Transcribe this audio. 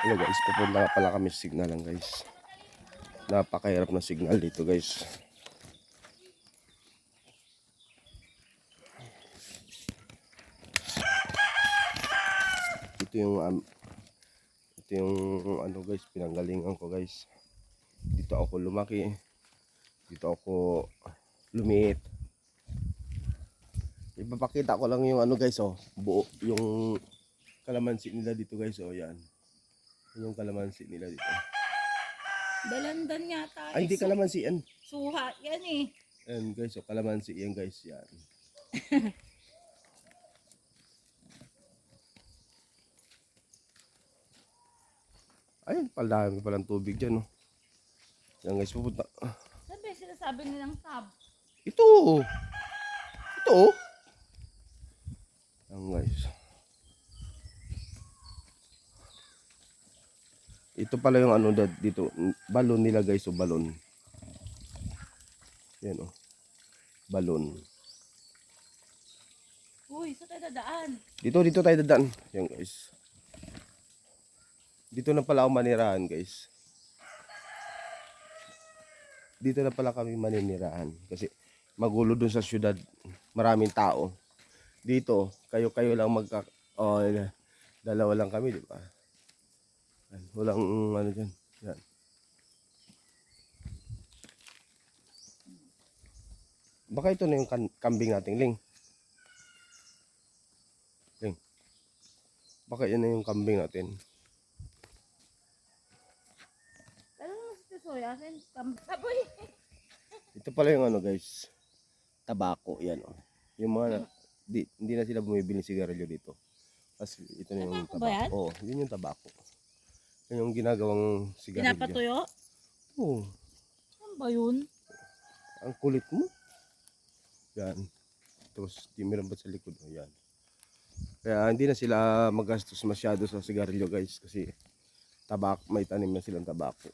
Hello guys, pupunta nga pala kami sa signalan guys. Napakahirap ng signal dito guys. Ito yung um, ito yung ano guys, pinanggalingan ko guys. Dito ako lumaki. Dito ako lumiit. Ipapakita ko lang yung ano guys oh, buo yung kalamansi nila dito guys oh, yan. Yung kalamansi nila dito. Dalandan nga tayo. Ay, hindi kalamansi yan. Suha yan eh. Yan guys, oh, kalamansi yan guys, yan. Ayun, palami palang tubig dyan, oh. Yan guys, pupunta. Sabi, sinasabi nilang tab. Ito! oh. Ito! oh. Yan guys. Ito pala yung ano dad- dito, balon nila guys, o balon. Yan oh. Balon. Uy, sa tayo dadaan. Dito, dito tayo dadaan. Yan guys. Dito na pala ako manirahan guys. Dito na pala kami maninirahan. Kasi magulo dun sa syudad. Maraming tao. Dito, kayo-kayo lang magka... Oh, dalawa lang kami, di ba? Walang ano dyan. Yan. Baka ito na yung kambing nating ling. Ling. Baka yan na yung kambing natin. Ano! Ito pala yung ano guys. Tabako. Yan oh. Yung mga di, hindi na sila bumibili ng sigarilyo dito. Kasi ito na yung Tabako ba yan? Oo, yun yung tabako. Yan yung ginagawang sigarilyo. Pinapatuyo? Oo. Ano ba yun? Ang kulit mo. Yan. Tapos, di meron ba sa likod? Yan. Kaya hindi na sila magastos masyado sa sigarilyo guys kasi tabak, may tanim na silang tabako.